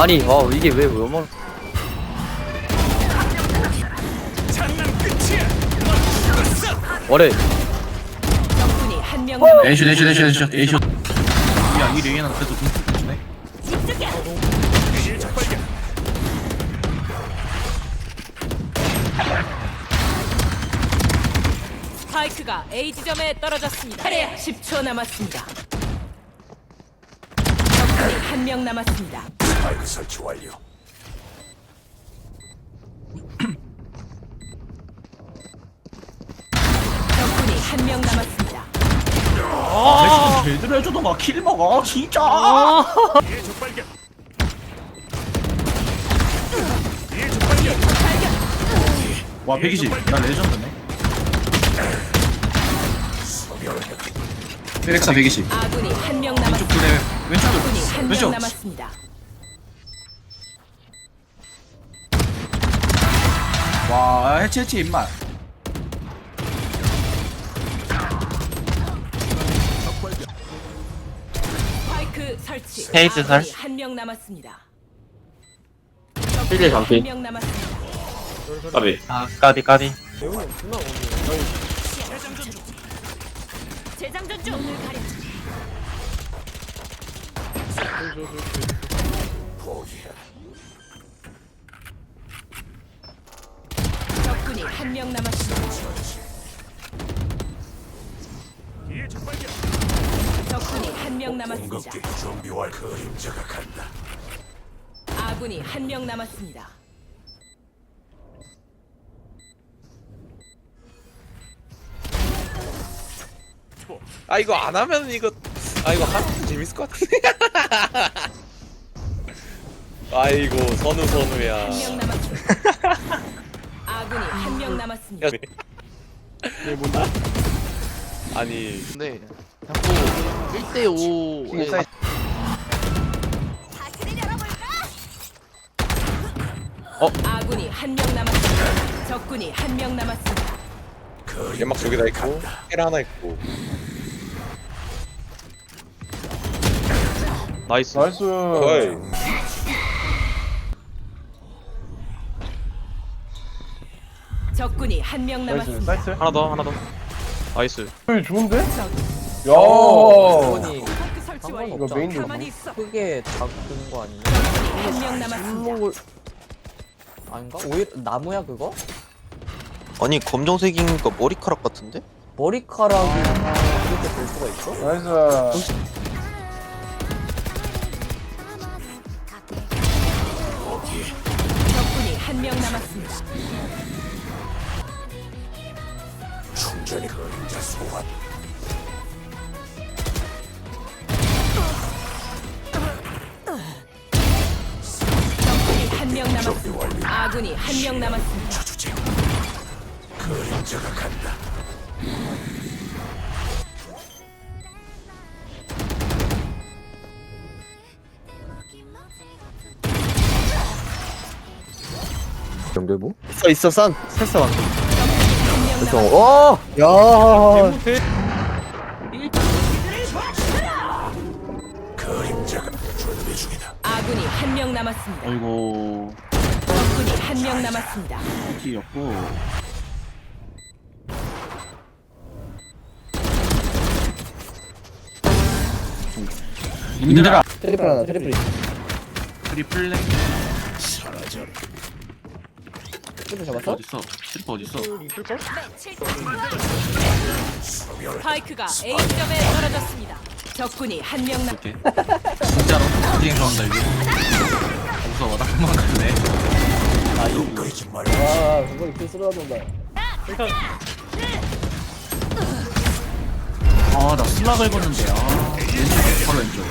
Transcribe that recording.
아니 아 이게 왜 왜만 뭐래 적군이 한 명 남았. 에이슛 에이슛 에이슛 에이슛 에이슛 야이 레이는 그래도 공격 좋네 스파이크가 A 지점에 떨어졌습니다. 10초 남았습니다. 적군이 한 명 남았습니다. 스파이크 설치 완료. 적군이 한 명 남았습니다. 아 제대로 해줘도 킬 먹어 진짜 예 적발견. 와 120. 나 레전드네 페렉사 120 아군이 한 명 왼쪽 남았습니다. 그래 왼쪽으로 적군이 한명 왼쪽 남았습니다. 와 해치 해치 스파이크 설치. 페이스 설. 한명 남았습니다. 필드 잠피. 한명 남았습니다. 까비 아 까비 까비 재장전 중. 눈을 가려. 한 명 남았습니다. 예 적발견. 적군이 한 명 남았습니다. 공격기 준비 완 그림자가 간다. 아군이 한 명 남았습니다. 아 이거 안 하면 이거 아 이거 하면 재밌을 것 같은데 아이고 선우 선우야 한 명 남았습니다. 아군이 한 명 남았습니다. 야, 아니 근데 자꾸 1대5 아군이 한 명 남았습니다. 적군이 한 명 남았습니다. 연막 저기다 있고 헬 하나 있고. 나이스. 나이스. 어이 적군이 한명 남았습니다. 하나 더 하나 더 나이스 아니 스파이크 설치 완료. 이거 메인 가만히 있어. 크게 작은 거 아니냐? 한 명 남았습니다. 을 아닌가? 오히려 나무야 그거? 아니 검정색인 거 머리카락 같은데? 머리카락이 이렇게 될 수가 있어? 적군이 한 명 남았습니다. 충전이 그림자 소환. 적군이 한 명 남았습니다. 아군이 한 명 남았습니다. 주제. 그림자가 간다. 연결부? 있어 있어 싼완한 명 남았습니다. 어! 야. 아군이 한 명 남았습니다. 어이구 적군이 한 명 남았습니다. 키였고 님들아 트리플 하나 트리플 트리플레 트리플 잡았어? 어딨어? 트리플 어딨어? 스파이크가 A 점에 떨어졌습니다. 적군이 한 명 남. 이렇게 진짜로? 어디행 좋아한다 이게 무서워. 나 금방 갈래. 끓이지 말고. 아 그걸 필수로 하던다 아나 슬라 긁었는데. 아 왼쪽 바로 왼쪽